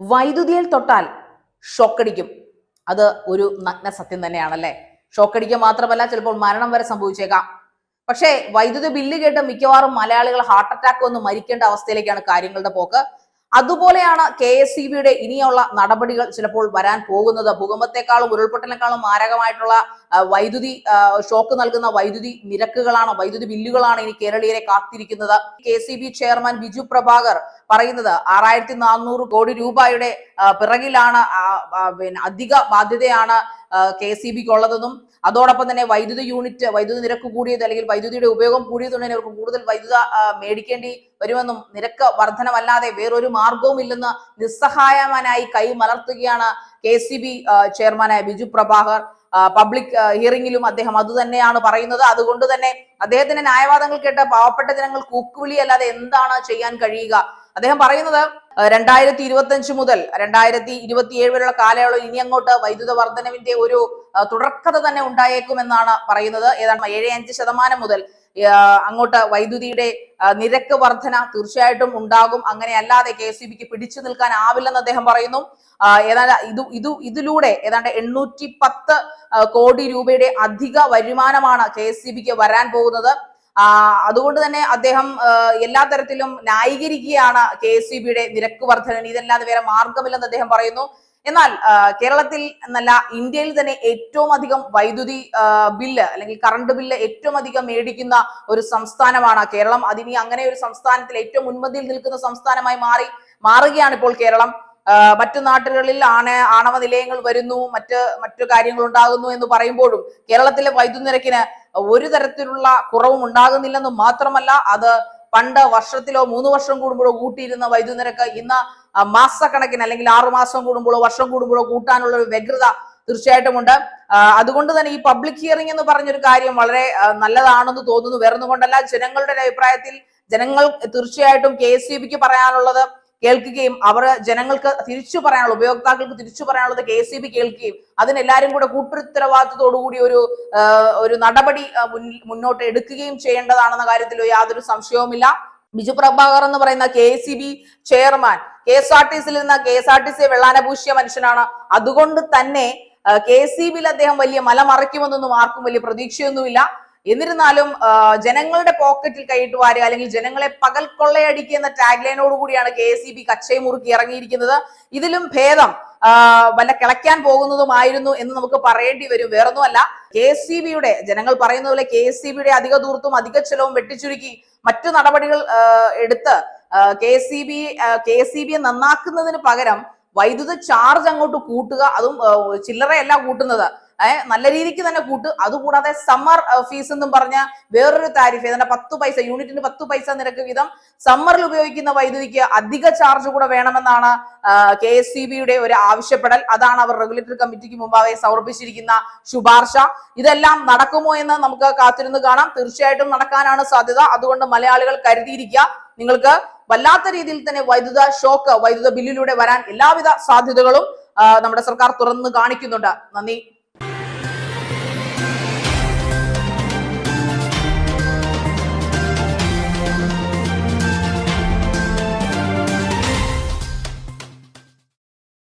വൈദ്യുതിയിൽ തൊട്ടാൽ ഷോക്കടിക്കും. അത് ഒരു നഗ്ന സത്യം തന്നെയാണല്ലേ? ഷോക്കടിക്കുക മാത്രമല്ല ചിലപ്പോൾ മരണം വരെ സംഭവിച്ചേക്കാം. പക്ഷേ വൈദ്യുതി ബില്ല് കേട്ട് മിക്കവാറും മലയാളികൾ ഹാർട്ട് അറ്റാക്ക് വന്ന് മരിക്കേണ്ട അവസ്ഥയിലേക്കാണ് കാര്യങ്ങളുടെ പോക്ക്. അതുപോലെയാണ് കെ എസ് ഇ ബിയുടെ ഇനിയുള്ള നടപടികൾ ചിലപ്പോൾ വരാൻ പോകുന്നത്. ഭൂകമ്പത്തെക്കാളും ഉരുൾപൊട്ടലിനേക്കാളും മാരകമായിട്ടുള്ള വൈദ്യുതി ഷോക്ക് നൽകുന്ന വൈദ്യുതി നിരക്കുകളാണ് വൈദ്യുതി ബില്ലുകളാണ് ഇനി കേരളീയരെ കാത്തിരിക്കുന്നത്. K C B chairman Biju Prabhakar പറയുന്നത് ആറായിരത്തി നാനൂറ് കോടി രൂപയുടെ പിറകിലാണ് പിന്നെ അധിക ബാധ്യതയാണ് കെ സി ബിക്ക് ഉള്ളതെന്നും അതോടൊപ്പം തന്നെ വൈദ്യുതി യൂണിറ്റ് വൈദ്യുതി നിരക്ക് കൂടിയത് അല്ലെങ്കിൽ വൈദ്യുതിയുടെ ഉപയോഗം കൂടിയതുകൊണ്ട് അവർക്ക് കൂടുതൽ വൈദ്യുത മേടിക്കേണ്ടി വരുമെന്നും നിരക്ക് വർധനമല്ലാതെ വേറൊരു മാർഗവും ഇല്ലെന്ന് നിസ്സഹായമാനായി കൈ മലർത്തുകയാണ് കെ സി ബി ചെയർമാനായ ബിജു പ്രഭാകർ. പബ്ലിക് ഹിയറിംഗിലും അദ്ദേഹം അത് തന്നെയാണ് പറയുന്നത്. അതുകൊണ്ട് തന്നെ അദ്ദേഹത്തിന്റെ ന്യായവാദങ്ങൾ കേട്ട പാവപ്പെട്ട ജനങ്ങൾ കൂക്കുവിളി അല്ലാതെ എന്താണ് ചെയ്യാൻ കഴിയുക? അദ്ദേഹം പറയുന്നത് രണ്ടായിരത്തി ഇരുപത്തി അഞ്ച് മുതൽ രണ്ടായിരത്തി ഇരുപത്തിയേഴ് വരെയുള്ള കാലയളവിൽ ഇനി അങ്ങോട്ട് വൈദ്യുത വർധനവിന്റെ ഒരു തുടർക്കഥ തന്നെ ഉണ്ടായേക്കുമെന്നാണ് പറയുന്നത്. ഏതാണ് ഏഴ് അഞ്ച് ശതമാനം മുതൽ അങ്ങോട്ട് വൈദ്യുതിയുടെ നിരക്ക് വർധന തീർച്ചയായിട്ടും ഉണ്ടാകും. അങ്ങനെ അല്ലാതെ കെ എസ് ബിക്ക് പിടിച്ചു നിൽക്കാൻ ആവില്ലെന്ന് അദ്ദേഹം പറയുന്നു. ഏതാണ്ട് ഇത് ഇത് ഇതിലൂടെ ഏതാണ്ട് എണ്ണൂറ്റി പത്ത് കോടി രൂപയുടെ അധിക വരുമാനമാണ് കെ എസ് സി ബിക്ക് വരാൻ പോകുന്നത്. അതുകൊണ്ട് തന്നെ അദ്ദേഹം എല്ലാ തരത്തിലും ന്യായീകരിക്കുകയാണ് കെ എസ് സി ബിയുടെ നിരക്ക് വർധന ഇതല്ലാതെ വേറെ മാർഗമില്ലെന്ന് അദ്ദേഹം പറയുന്നു. എന്നാൽ കേരളത്തിൽ എന്നല്ല ഇന്ത്യയിൽ തന്നെ ഏറ്റവും അധികം വൈദ്യുതി ബില്ല് അല്ലെങ്കിൽ കറണ്ട് ബില്ല് ഏറ്റവും അധികം മേടിക്കുന്ന ഒരു സംസ്ഥാനമാണ് കേരളം. അതിനി അങ്ങനെ ഒരു സംസ്ഥാനത്തിൽ ഏറ്റവും മുൻപന്തിയിൽ നിൽക്കുന്ന സംസ്ഥാനമായി മാറി മാറുകയാണ് ഇപ്പോൾ കേരളം. മറ്റു നാട്ടുകളിൽ ആണ് ആണവ നിലയങ്ങൾ വരുന്നു മറ്റ് മറ്റു കാര്യങ്ങൾ ഉണ്ടാകുന്നു എന്ന് പറയുമ്പോഴും കേരളത്തിലെ വൈദ്യുതി നിരക്കിന് ഒരു തരത്തിലുള്ള കുറവും ഉണ്ടാകുന്നില്ലെന്ന് മാത്രമല്ല അത് പണ്ട് വർഷത്തിലോ മൂന്ന് വർഷം കൂടുമ്പോഴോ കൂട്ടിയിരുന്ന വൈദ്യുതി നിരക്ക് ഇന്ന് മാസക്കണക്കിന് അല്ലെങ്കിൽ ആറു മാസം കൂടുമ്പോഴോ വർഷം കൂടുമ്പോഴോ കൂട്ടാനുള്ള ഒരു വ്യഗ്രത തീർച്ചയായിട്ടും ഉണ്ട്. അതുകൊണ്ട് തന്നെ ഈ പബ്ലിക് ഹിയറിംഗ് എന്ന് പറഞ്ഞൊരു കാര്യം വളരെ നല്ലതാണെന്ന് തോന്നുന്നു. വേറൊന്നുകൊണ്ടല്ല ജനങ്ങളുടെ അഭിപ്രായത്തിൽ ജനങ്ങൾ തീർച്ചയായിട്ടും കെ എസ് സി ബിക്ക് പറയാനുള്ളത് കേൾക്കുകയും അവർ ജനങ്ങൾക്ക് തിരിച്ചു പറയാനുള്ള ഉപയോക്താക്കൾക്ക് തിരിച്ചു പറയാനുള്ളത് കെ സി ബി കേൾക്കുകയും അതിനെല്ലാരും കൂടെ കൂട്ടുത്തരവാദിത്തത്തോടുകൂടി ഒരു ഒരു നടപടി മുന്നോട്ട് എടുക്കുകയും ചെയ്യേണ്ടതാണെന്ന കാര്യത്തിൽ യാതൊരു സംശയവുമില്ല. ബിജു പ്രഭാകർ എന്ന് പറയുന്ന K C B chairman K S R T സിയിൽ നിന്ന് K S R T C വെള്ളാനപൂശിയ മനുഷ്യനാണ്. അതുകൊണ്ട് തന്നെ കെ സി ബിയിൽ അദ്ദേഹം വലിയ മല മറയ്ക്കുമെന്നൊന്നും ആർക്കും വലിയ പ്രതീക്ഷയൊന്നുമില്ല. എന്നിരുന്നാലും ജനങ്ങളുടെ പോക്കറ്റിൽ കൈയിട്ട് വാരുക അല്ലെങ്കിൽ ജനങ്ങളെ പകൽ കൊള്ളയടിക്കുക എന്ന ടാഗ് കൂടിയാണ് കെ എസ് ഇ ബി കച്ചയും മുറുക്കി ഇറങ്ങിയിരിക്കുന്നത്. ഇതിലും ഭേദം വല്ല കിളയ്ക്കാൻ പോകുന്നതുമായിരുന്നു എന്ന് നമുക്ക് പറയേണ്ടി വരും. വേറൊന്നുമല്ല കെ എസ് സി ബിയുടെ ജനങ്ങൾ പറയുന്ന പോലെ കെ എസ് സി ബിയുടെ അധിക ദൂർത്തും അധിക ചെലവും വെട്ടിച്ചുരുക്കി മറ്റു നടപടികൾ എടുത്ത് K S C B K S C ബിയെ നന്നാക്കുന്നതിന് പകരം വൈദ്യുത ചാർജ് അങ്ങോട്ട് കൂട്ടുക അതും ചില്ലറയല്ല കൂട്ടുന്നത്. നല്ല രീതിക്ക് തന്നെ കൂട്ട്. അതുകൂടാതെ സമ്മർ ഫീസ് എന്നും പറഞ്ഞ വേറൊരു താരിഫ് ഏതാണ്ട് പത്ത് പൈസ യൂണിറ്റിന് പത്ത് പൈസ നിരക്ക് വീതം സമ്മറിൽ ഉപയോഗിക്കുന്ന വൈദ്യുതിക്ക് അധിക ചാർജ് കൂടെ വേണമെന്നാണ് കെ എസ് സി ബിയുടെ ഒരു ആവശ്യപ്പെടൽ. അതാണ് അവർ റെഗുലേറ്ററി കമ്മിറ്റിക്ക് മുമ്പാകെ സമർപ്പിച്ചിരിക്കുന്ന ശുപാർശ. ഇതെല്ലാം നടക്കുമോ എന്ന് നമുക്ക് കാത്തിരുന്ന് കാണാം. തീർച്ചയായിട്ടും നടക്കാനാണ് സാധ്യത. അതുകൊണ്ട് മലയാളികൾ കരുതിയിരിക്കുക നിങ്ങൾക്ക് വല്ലാത്ത രീതിയിൽ തന്നെ വൈദ്യുത ഷോക്ക് വൈദ്യുത ബില്ലിലൂടെ വരാൻ എല്ലാവിധ സാധ്യതകളും നമ്മുടെ സർക്കാർ തുറന്നു കാണിക്കുന്നുണ്ട്. നന്ദി.